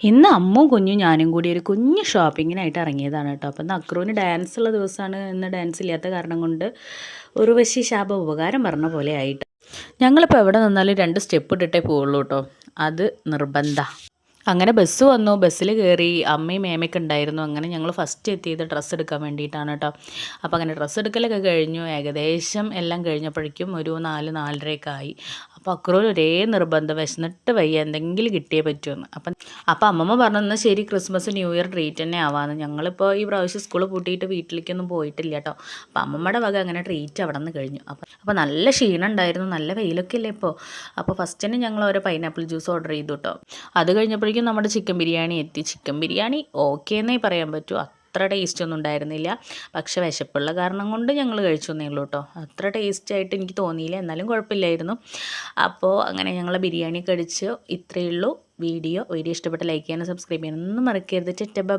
ഇന്ന് അമ്മും കുഞ്ഞും ഞാനും കൂടി ഒരു കുഞ്ഞു ഷോപ്പിങ്ങിനായിട്ട് ഇറങ്ങിയതാണ് കേട്ടോ. അപ്പം ഇന്ന് ഡാൻസ് ഉള്ള ദിവസമാണ് ഇന്ന് ഡാൻസ് ഇല്ലാത്ത കാരണം കൊണ്ട് ഒരു ഉർവശി ശാപ ഉപകാരം പറഞ്ഞ പോലെ ആയിട്ട്. ഞങ്ങളിപ്പോൾ എവിടെ നിന്നാലും രണ്ട് സ്റ്റെപ്പ് ഇട്ടിട്ടേ പോവുള്ളൂ കേട്ടോ. അത് നിർബന്ധ. അങ്ങനെ ബസ് വന്നു. ബസ്സിൽ കയറി അമ്മയും മേമയൊക്കെ ഉണ്ടായിരുന്നു. അങ്ങനെ ഞങ്ങൾ ഫസ്റ്റ് എത്തിയത് ഡ്രസ്സ് എടുക്കാൻ വേണ്ടിയിട്ടാണ് കേട്ടോ. അപ്പോൾ അങ്ങനെ ഡ്രസ്സ് എടുക്കലൊക്കെ കഴിഞ്ഞു. ഏകദേശം എല്ലാം കഴിഞ്ഞപ്പോഴേക്കും ഒരു നാല് നാലരയൊക്കെ ആയി. അപ്പോൾ അക്രൂർ ഒരേ നിർബന്ധം വിശന്നിട്ട് വയ്യ എന്തെങ്കിലും കിട്ടിയേ പറ്റുമെന്ന് അപ്പം അപ്പം അമ്മമ്മ പറഞ്ഞു എന്നാൽ ശരി ക്രിസ്മസ് ന്യൂ ഇയർ ട്രീറ്റ് തന്നെ ആവാമെന്ന് ഞങ്ങളിപ്പോൾ ഈ പ്രാവശ്യം സ്കൂൾ പൂട്ടിയിട്ട് വീട്ടിലേക്കൊന്നും പോയിട്ടില്ല കേട്ടോ അപ്പം അമ്മമ്മയുടെ വക അങ്ങനെ ട്രീറ്റ് അവിടെ നിന്ന് കഴിഞ്ഞു. അപ്പം അപ്പോൾ നല്ല ക്ഷീണം ഉണ്ടായിരുന്നു നല്ല വെയിലൊക്കെ അല്ലേ ഇപ്പോൾ അപ്പോൾ ഫസ്റ്റ് തന്നെ ഞങ്ങൾ ഓരോ പൈനാപ്പിൾ ജ്യൂസ് ഓർഡർ ചെയ്തു കേട്ടോ അത് കഴിഞ്ഞപ്പോഴേക്കും നമ്മുടെ ചിക്കൻ ബിരിയാണി എത്തി. ചിക്കൻ ബിരിയാണി ഓക്കേ എന്നേ പറയാൻ പറ്റൂ. അത്ര ടേസ്റ്റ് ഒന്നും ഉണ്ടായിരുന്നില്ല. പക്ഷെ വിശപ്പുള്ള കാരണം കൊണ്ട് ഞങ്ങൾ കഴിച്ചു എന്നേ ഉള്ളൂ കേട്ടോ അത്ര ടേസ്റ്റ് ആയിട്ട് എനിക്ക് തോന്നിയില്ല. എന്നാലും കുഴപ്പമില്ലായിരുന്നു. അപ്പോൾ അങ്ങനെ ഞങ്ങൾ ബിരിയാണി കഴിച്ച് ഇത്രയേ ഉള്ളൂ. വീഡിയോ. വീഡിയോ ഇഷ്ടപ്പെട്ട ലൈക്ക് ചെയ്യാനും സബ്സ്ക്രൈബ് ചെയ്യാനൊന്നും മറക്കരുത്. ചെറ്റ ബൈ